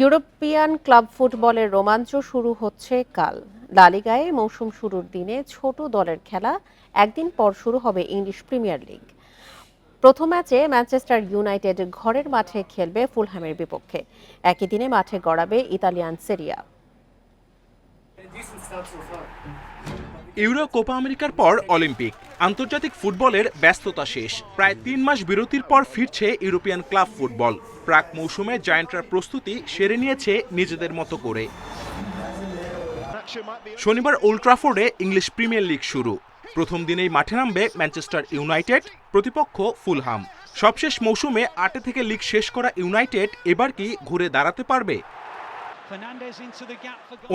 European club ফুটবলের রোমাঞ্চ শুরু হচ্ছে কাল। লালিগায় মৌসুম শুরুর দিনে ছোট দলের খেলা একদিন পর শুরু হবে ইংলিশ প্রিমিয়ার লিগ। প্রথম ম্যাচে ম্যানচেস্টার ইউনাইটেড ঘরের মাঠে খেলবে ফুলহ্যামের বিপক্ষে। একই দিনে মাঠে গড়াবে Italian Serie A. Euro Copa আমেরিকার পর অলিম্পিক। আন্তর্জাতিক ফুটবলের ব্যস্ততা শেষ। প্রায় তিন মাস বিরতির পর ফিরছে ইউরোপিয়ান ক্লাব ফুটবল। প্রাক মৌসুমে জায়ান্টরা প্রস্তুতি সেরে নিয়েছে নিজেদের মতো করে। শনিবার ওল্ট্রাফোর্ডে ইংলিশ প্রিমিয়ার লিগ শুরু। প্রথম দিনেই মাঠে নামবে ম্যানচেস্টার ইউনাইটেড, প্রতিপক্ষ ফুলহাম। সবশেষ মৌসুমে আটে থেকে লিগ শেষ করা ইউনাইটেড এবার কি ঘুরে দাঁড়াতে পারবে?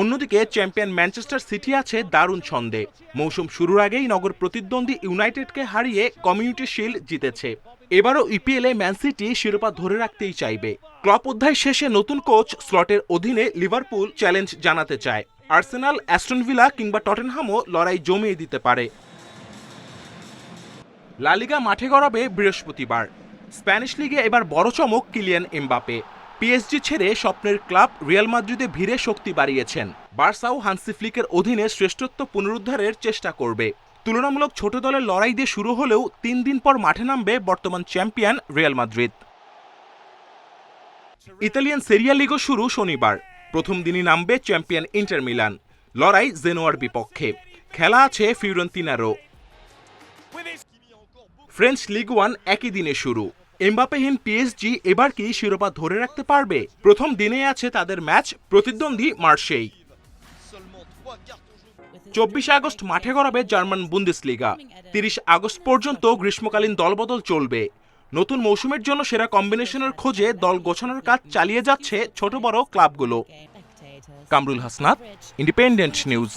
অন্যদিকে চ্যাম্পিয়ন ম্যানচেস্টার সিটি আছে দারুণ ছন্দে। মৌসুম শুরুর আগেই নগর প্রতিদ্বন্দ্বী ইউনাইটেডকে হারিয়ে কমিউনিটি শিল্ড জিতেছে। এবারও ইপিএলে ম্যান সিটি শিরোপা ধরে রাখতেই চাইবে। ক্লব অধ্যায় শেষে নতুন কোচ স্লটের অধীনে লিভারপুল চ্যালেঞ্জ জানাতে চায়। আর্সেনাল, অ্যাস্টন ভিলা কিংবা টটেনহামও লড়াই জমিয়ে দিতে পারে। লালিগা মাঠে গড়াবে বৃহস্পতিবার। স্প্যানিশ লিগে এবার বড় চমক কিলিয়ান এমবাপে। পিএসজি ছেড়ে স্বপ্নের ক্লাব রিয়াল মাদ্রিদে ভিড়ে শক্তি বাড়িয়েছেন। বার্সাও হান্সি ফ্লিকের অধীনে শ্রেষ্ঠত্ব পুনরুদ্ধারের চেষ্টা করবে। তুলনামূলক ছোট দলের লড়াই দিয়ে শুরু হলেও তিন দিন পর মাঠে নামবে বর্তমান champion Real Madrid. Italian Serie A লিগও শুরু শনিবার। প্রথম দিনই নামবে চ্যাম্পিয়ন ইন্টার মিলান। লড়াই জেনোয়ার বিপক্ষে। খেলা আছে ফিউরেন্তিনারও ফ্রেঞ্চ লিগ ওয়ান একই দিনে শুরু। এমবাপেহীন পিএসজি এবার কি শিরোপা ধরে রাখতে পারবে? প্রথম দিনে আছে তাদের ম্যাচ, প্রতিদ্বন্দ্বী মার্শেই চব্বিশে আগস্ট মাঠে গড়াবে জার্মান বুন্দেসলিগা। তিরিশ আগস্ট পর্যন্ত গ্রীষ্মকালীন দলবদল চলবে। নতুন মৌসুমের জন্য সেরা কম্বিনেশনের খোঁজে দল গোছানোর কাজ চালিয়ে যাচ্ছে ছোট বড় ক্লাবগুলো। Kamrul Hasnat Independent News